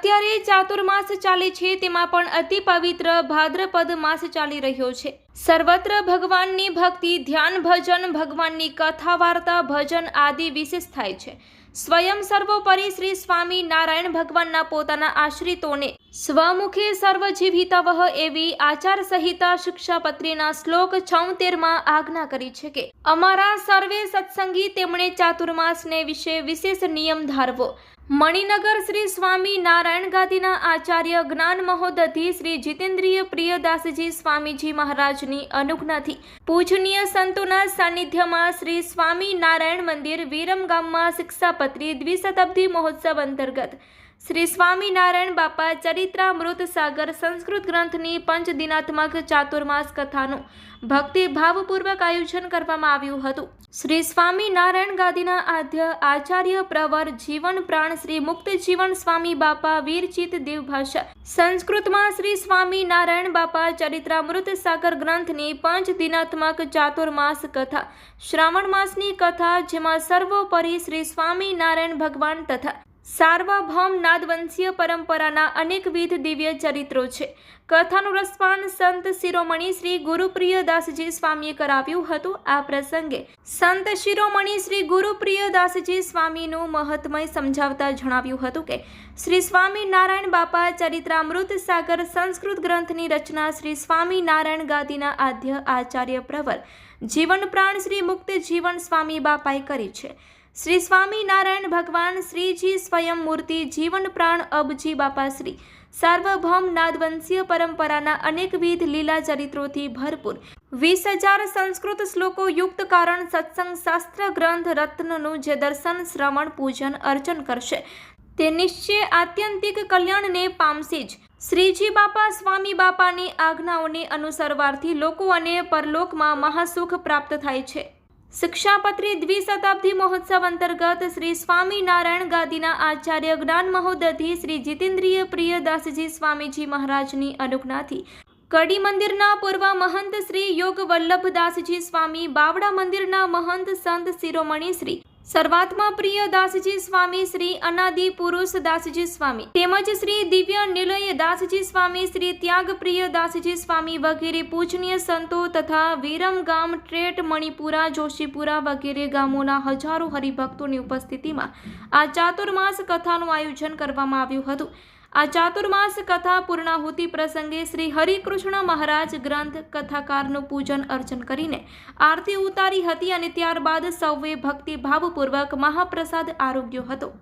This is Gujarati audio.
અત્યારે ચાતુર્માસ ચાલે છે, તેમાં પણ અતિ પવિત્ર ભાદ્રપદ માસ ચાલી રહ્યો છે. સર્વત્ર ભગવાનની ભક્તિ, ધ્યાન ભજન, ભગવાનની કથા વાર્તા, ભજન આદિ વિશેષ થાય છે. સ્વયં સર્વોપરી શ્રી સ્વામી નારાયણ ભગવાનના પોતાના આશ્રિતોને સ્વમુખે સર્વજીવિતવહ એવી આચાર સંહિતા શિક્ષાપત્રીના શ્લોક છોતેરમાં આજ્ઞા કરી છે કે, અમારા સર્વે સત્સંગી તેમણે ચાતુર્માસને વિશે વિશેષ નિયમ ધારવો. મણિનગર શ્રી સ્વામી નારાયણ ગાદીના આચાર્ય જ્ઞાન મહોદધી શ્રી જીતેન્દ્રિય પ્રિયદાસજી સ્વામીજી મહારાજની અનુજ્ઞાથી પૂજનીય સંતોના સાનિધ્યમાં શ્રી સ્વામી નારાયણ મંદિર વિરમ ગામમાં શિક્ષાપત્રી દ્વિશતાબ્દી મહોત્સવ અંતર્ગત શ્રી સ્વામિનારાયણ બાપા ચરિત્રામૃત સાગર સંસ્કૃત ગ્રંથની પંચદિનાત્મક ચાતુર્માસ કથાનું ભક્તિ ભાવપૂર્વક આયોજન કરવામાં આવ્યું હતું. શ્રી સ્વામિનારાયણ ગાદીના આદ્ય આચાર્ય પ્રવર જીવન પ્રાણ શ્રી મુક્ત જીવન સ્વામી બાપા વીરચિત દેવભાષા. સંસ્કૃતમાં શ્રી સ્વામિનારાયણ બાપા ચરિત્રામૃત સાગર ગ્રંથની પાંચ દિનાત્મક ચાતુર્માસ કથા. શ્રાવણ માસની કથા જેમાં સર્વોપરી શ્રી સ્વામિનારાયણ ભગવાન તથા સાર્વભૌમ નાદવંશીય પરંપરાના અનેકવિધ દિવ્ય ચરિત્રો છે. કથાનું રસપાન સંત શિરોમણી શ્રી ગુરુપ્રિયદાસજી સ્વામીએ કરાવ્યું હતું. આ પ્રસંગે સંત શિરોમણી શ્રી ગુરુપ્રિયદાસજી સ્વામીનું મહત્મય સમજાવતા જણાવ્યું હતું કે, શ્રી સ્વામી નારાયણ બાપા ચરિત્રામૃત સાગર સંસ્કૃત ગ્રંથની રચના શ્રી સ્વામિનારાયણ ગાદીના આદ્ય આચાર્ય પ્રવર જીવન પ્રાણ શ્રી મુક્ત જીવન સ્વામી બાપાએ કરી છે. શ્રી સ્વામિનારાયણ ભગવાન શ્રીજી સ્વયં મૂર્તિ જીવન પ્રાણ અબજી બાપાશ્રી સાર્વભૌમ નાદવંશીય પરંપરાના અનેકવિધ લીલા ચરિત્રોથી ભરપૂર. વીસ હજાર સંસ્કૃત શ્લોકો યુક્ત કારણ સત્સંગ શાસ્ત્ર ગ્રંથ રત્નનું જે દર્શન, શ્રવણ, પૂજન, અર્ચન કરશે. તે નિશ્ચય આત્યંતિક કલ્યાણને પામશે જ. શ્રીજી બાપા, સ્વામી બાપાની આજ્ઞાઓને અનુસરવાથી લોકો અને પરલોકમાં મહાસુખ પ્રાપ્ત થાય છે. શિક્ષાપત્રી દ્વિશતાબ્દી મહોત્સવ અંતર્ગત શ્રી સ્વામિનારાયણ ગાદીના આચાર્ય જ્ઞાન મહોદયથી શ્રી જીતેન્દ્રિય પ્રિયદાસજી સ્વામીજી મહારાજની અનુજ્ઞાથી કડી મંદિરના પૂર્વ મહંત શ્રી યોગ વલ્લભદાસજી સ્વામી બાવડા મંદિરના મહંત સંત શિરોમણી શ્રી સર્વાત્મા પ્રિય દાસજી સ્વામી શ્રી અનાદિ પુરુષ દાસજી સ્વામી. તેમજ શ્રી દિવ્ય નિલય દાસજી સ્વામી, શ્રી ત્યાગ પ્રિય દાસજી સ્વામી વગેરે પૂજનીય સંતો તથા વિરમ ગામ ટ્રેટ મણિપુરા, જોશીપુરા વગેરે ગામોના હજારો હરિભક્તોની ઉપસ્થિતિમાં આ ચાતુર્માસ કથાનું આયોજન કરવામાં આવ્યું હતું. આ ચાતુર્માસ કથા પૂર્ણાહુતિ પ્રસંગે શ્રી હરિકૃષ્ણ મહારાજ ગ્રંથ કથાકારનું પૂજન અર્ચન કરીને આરતી ઉતારી હતી અને ત્યારબાદ સૌએ ભક્તિભાવપૂર્વક મહાપ્રસાદ આરોગ્યો હતો.